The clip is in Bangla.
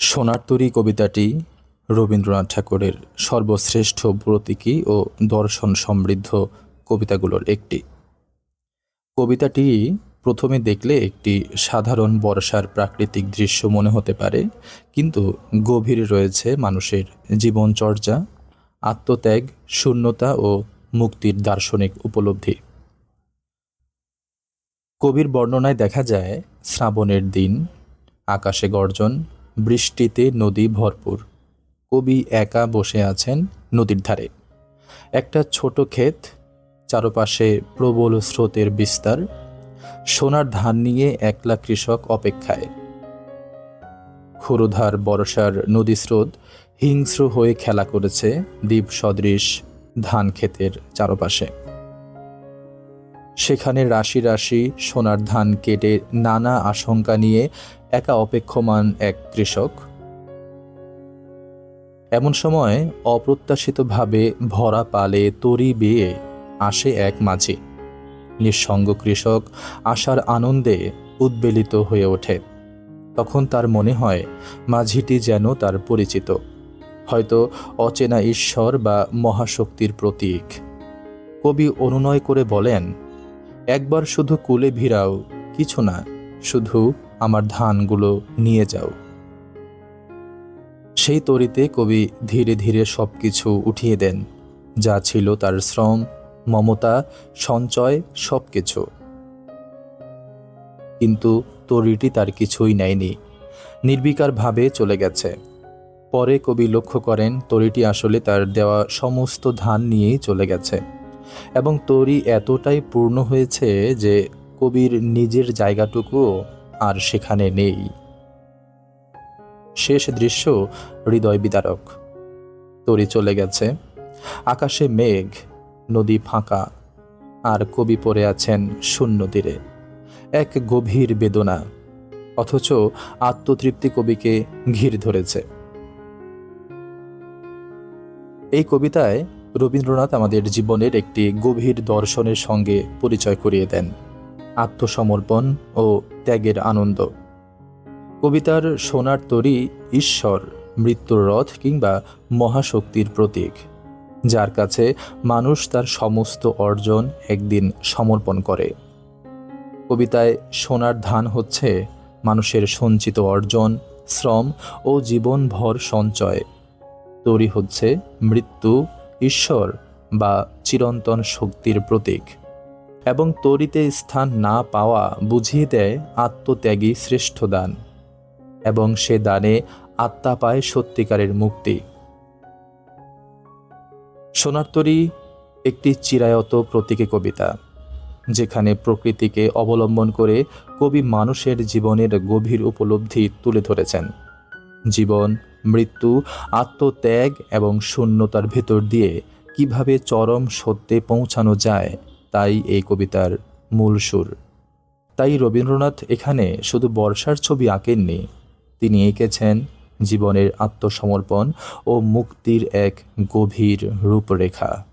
সোনার তরী কবিতাটি রবীন্দ্রনাথ ঠাকুরের সর্বশ্রেষ্ঠ প্রতীকী ও দর্শন সমৃদ্ধ কবিতাগুলোর একটি। কবিতাটি প্রথমে দেখলে একটি সাধারণ বর্ষার প্রাকৃতিক দৃশ্য মনে হতে পারে, কিন্তু গভীরে রয়েছে মানুষের জীবনচর্যা, আত্মত্যাগ, শূন্যতা ও মুক্তির দার্শনিক উপলব্ধি। কবির বর্ণনায় দেখা যায় শ্রাবণের দিন, আকাশে গর্জন বৃষ্টিতে নদী ভরপুর। কবি একা বসে আছেন নদীর ধারে। একটা ছোট ক্ষেত, চারপাশে প্রবল স্রোতের বিস্তার, সোনার ধান নিয়ে একলা কৃষক অপেক্ষায়। ক্ষুরধার বর্ষার নদী স্রোত হিংস্র হয়ে খেলা করেছে দ্বীপ সদৃশ ধান ক্ষেতের চারপাশে। সেখানে রাশি রাশি সোনার ধান কেটে নানা আশঙ্কা নিয়ে একা অপেক্ষমান এক কৃষক। এমন সময় অপ্রত্যাশিতভাবে ভরা পালে তরি বেয়ে আসে এক মাঝি। নিঃসঙ্গ কৃষক আসার আনন্দে উদ্বেলিত হয়ে ওঠে। তখন তার মনে হয়, মাঝিটি যেন তার পরিচিত। হয়তো অচেনা ঈশ্বর বা মহাশক্তির প্রতীক। কবি অনুনয় করে বলেন একবার শুধু কুলে ভিড়াও, কিছু না, শুধু আমার ধানগুলো নিয়ে যাও। সেই তরিতে কবি ধীরে ধীরে সব কিছু উঠিয়ে দেন, যা ছিল তার শ্রম, মমতা, সঞ্চয় সব কিছু কিন্তু তরিটি তার কিছুই নেয়নি, নির্বিকারভাবে চলে গেছে। পরে কবি লক্ষ্য করেন তরিটি আসলে তার দেওয়া সমস্ত ধান নিয়েই চলে গেছে। এবং তরি এতটাই পূর্ণ হয়েছে যে কবির নিজের জায়গাটুকুও আর সেখানে নেই। শেষ দৃশ্য, হৃদয় বিদারক। তরি চলে গেছে। আকাশে মেঘ, নদী ফাঁকা, আর কবি পড়ে আছেন শূন্য তীরে। এক গভীর বেদনা, অথচ আত্মতৃপ্তি কবিকে ঘির ধরেছে। এই কবিতায় রবীন্দ্রনাথ আমাদের জীবনের একটি গভীর দর্শনের সঙ্গে পরিচয় করিয়ে দেন। আত্মসমর্পণ ও ত্যাগের আনন্দ। কবিতার সোনার তরী ঈশ্বর, মৃত্যুর রথ কিংবা মহাশক্তির প্রতীক। যার কাছে মানুষ তার সমস্ত অর্জন একদিন সমর্পণ করে। কবিতায় সোনার ধান হচ্ছে মানুষের সঞ্চিত অর্জন, শ্রম ও জীবনভর সঞ্চয়। তৈরি হচ্ছে মৃত্যু ঈশ্বর বা চিরন্তন শক্তির প্রতীক, এবং তরিতে স্থান না পাওয়া বুঝিয়ে দেয় আত্মত্যাগী শ্রেষ্ঠ দান এবং সে দানে আত্মা পায় সত্যিকারের মুক্তি। সোনার তরী একটি চিরায়ত প্রতীকী কবিতা, যেখানে প্রকৃতিকে অবলম্বন করে কবি মানুষের জীবনের গভীর উপলব্ধি তুলে ধরেছেন। জীবন মৃত্যু, আত্মত্যাগ এবং শূন্যতার ভেতর দিয়ে কীভাবে চরম সত্যে পৌঁছানো যায়, তাই এই কবিতার মূল সুর। তাই রবীন্দ্রনাথ এখানে শুধু বর্ষার ছবি আঁকেননি, তিনি এঁকেছেন জীবনের আত্মসমর্পণ ও মুক্তির এক গভীর রূপরেখা।